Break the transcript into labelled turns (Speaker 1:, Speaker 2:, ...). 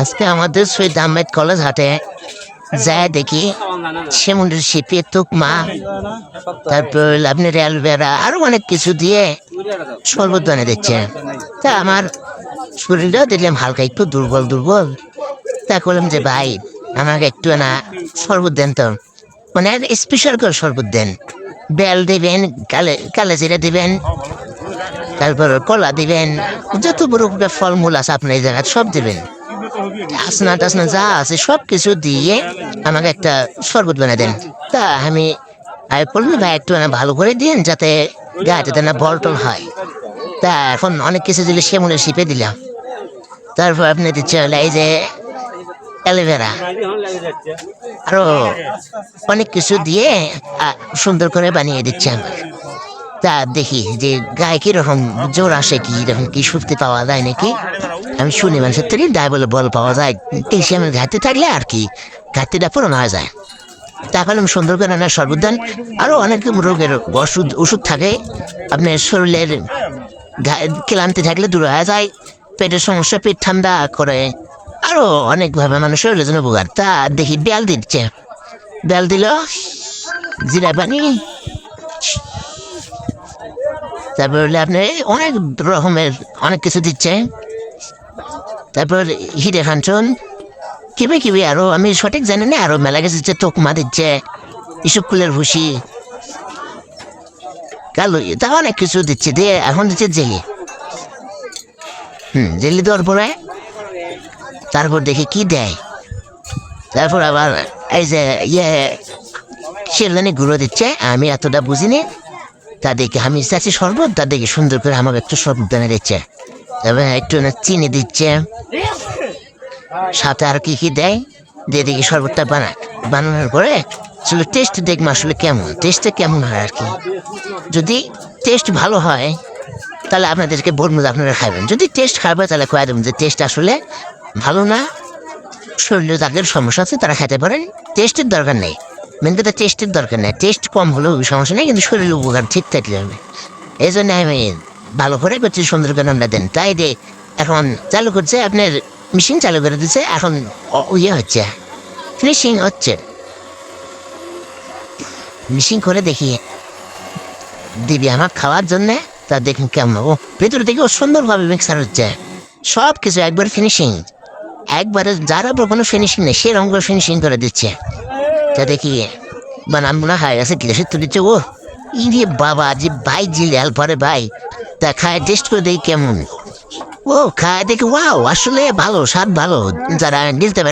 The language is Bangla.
Speaker 1: আজকে আমাদের সৈয়দ আহমেদ কলেজ হাটে যায় দেখি। সেমুন্ডের শিপে তুকমা তারপর আপনি অ্যালভেরা, আরও অনেক কিছু দিয়ে শরবত বানিয়ে দিচ্ছে তা আমার শরীরটাও দেখলাম হালকা একটু দুর্বল দুর্বল। তা করলাম যে, ভাই, আমাকে একটু না শরবত দেন তো। মানে স্পেশাল করে শরবত দেন বেল দিবেন, কালে কালে জিরা দিবেন, তারপর কলা দিবেন, যত বড় ফলমূল আছে আপনার এই জায়গায় সব দিবেন। আসনা টাসনা যা আছে সব কিছু দিয়ে আমাকে একটা শরবত বানিয়ে দেন। তা আমি আমি বললাম, ভাই, একটু ভালো করে দিন যাতে গায়ে না বলটল হয়। তা এখন অনেক কিছু দিলে সেমুলে শিপে দিলাম। তারপর আপনি দিচ্ছে হলো এই যে অ্যালোভেরা। আরও অনেক কিছু দিয়ে সুন্দর করে বানিয়ে দিচ্ছে আমার তা দেখি যে গায়ে কীরকম জোর আসে কি এরকম কি শুনতে পাওয়া যায় নাকি? আমি শুনি মানুষের থেকে গায়ে বলে বল পাওয়া যায়। বেশি আমার ঘাটতি থাকলে আর কি ঘাটতিটা পূরণ হয়ে যায়। তাহলে আমি সুন্দর করে না সর্বদান আরও অনেক রোগের ওষুধ ওষুধ থাকে। আপনার শরীরের ক্লান্তি থাকলে দূর হয়ে যায়। পেটের সমস্যা, পেট ঠান্ডা করে। আরও অনেকভাবে মানুষ শরীরের জন্য উপকার। তা দেখি, বেল দিচ্ছে। বেল দিল জিরা পানি। তারপর হলে আপনি অনেক রকমের অনেক কিছু দিচ্ছে। তারপর হিরে খানচন, কিবে কিবে আরও, আমি সঠিক জানি না, আরও মেলা কিছু দিচ্ছে তোকমা দিচ্ছে ইসব ফুলের ভুসি কালো, তা অনেক কিছু দিচ্ছে, দিয়ে এখন দিচ্ছে জেলি। হুম, জেলি দেওয়ার পরে তারপর দেখি কি দেয়। তারপর আবার এই যে ইয়ে শিরদানি গুঁড়ো দিচ্ছে, আমি এতটা বুঝিনি। তা দেখে আমি চাচ্ছি শরবত তা দেখে সুন্দর করে আমাকে একটু শরবত বানিয়ে দিচ্ছে। তবে একটু না চিনি দিচ্ছে। সাথে আর কি কি দেয়? দিয়ে দেখি শরবতটা বানা, বানানোর পরে আসলে টেস্ট দেখব আসলে কেমন। টেস্টটা কেমন হয় আর কি। যদি টেস্ট ভালো হয়, তাহলে আপনাদেরকে বলব আপনারা খাবেন। যদি টেস্ট খারাপ হয়, তাহলে কয়ে দেবেন যে টেস্ট আসলে ভালো না। শরীরে যাদের সমস্যা আছে, তারা খেতে পারেন। টেস্টের দরকার নেই। মেন কথা টেস্টের দরকার নেই। টেস্ট কম হলেও সমস্যা নেই, কিন্তু শরীরের উপকার ঠিক থাকলে হবে। এই জন্য আমি ভালো করে করছি, সুন্দর করে আমরা দেন। তাই দে এখন চালু করছে, আপনার মেশিন চালু করে দিচ্ছে এখন ইয়ে হচ্ছে ফিনিশিং হচ্ছে। মেশিন করে দেখি। দিবি আমার খাওয়ার জন্যে, তা দেখুন কেমন ও, ভেতরে থেকে ও সুন্দরভাবে মিক্সার হচ্ছে। সব কিছু একবার ফিনিশিং একবারে যারা কোনো ফিনিশিং নেই, সে করে ফিনিশিং করে দিচ্ছে। তা দেখি বানান মনে হয়, আছে গ্যাসে তুলেছে ও। ইরে বাবা, যে ভাই জিল পরে ভাই। তা খায় টেস্ট করে দেই কেমন। ও, খায় দেখে ওয়াও আসলে ভালো, স্বাদ ভালো। যারা নিতে